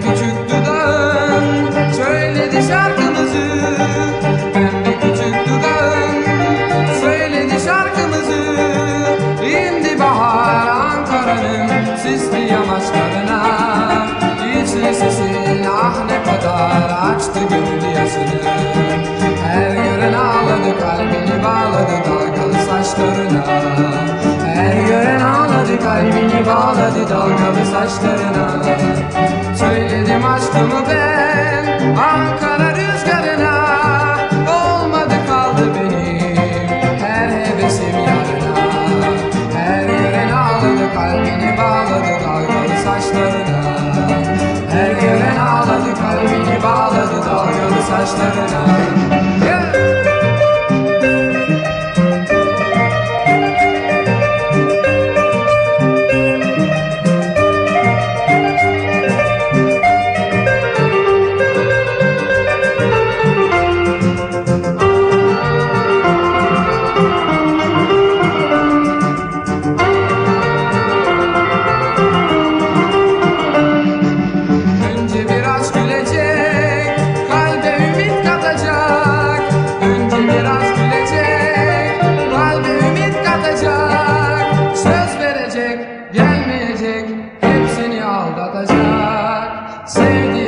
küçük dudağın söyledi şarkımızı. Pembe küçük dudağın söyledi şarkımızı. İndi bahar Ankara'nın sisli yamaçlarına. İçli sesin ah kadar açtı gönül yasını Her gören ağladı kalbini bağladı dalgalı saçlarına. Her gören ağladı kalbini bağladı dalgalı saçlarına. Kalbini bağladı dalgalı saçlarına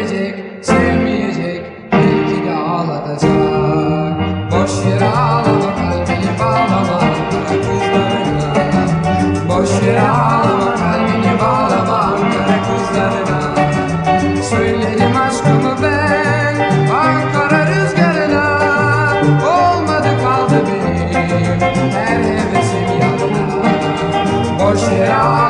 Sev diyecek, sevmeyecek, belki de ağlatacak. Boş yere ağlama, kalbini bağlama, Ankara kızlarına. Boş yere ağlama, kalbini bağlama, Ankara kızlarına. Söyledim aşkımı ben Ankara rüzgarına Olmadı kaldı benim her hevesim yanına Boş yere ağlama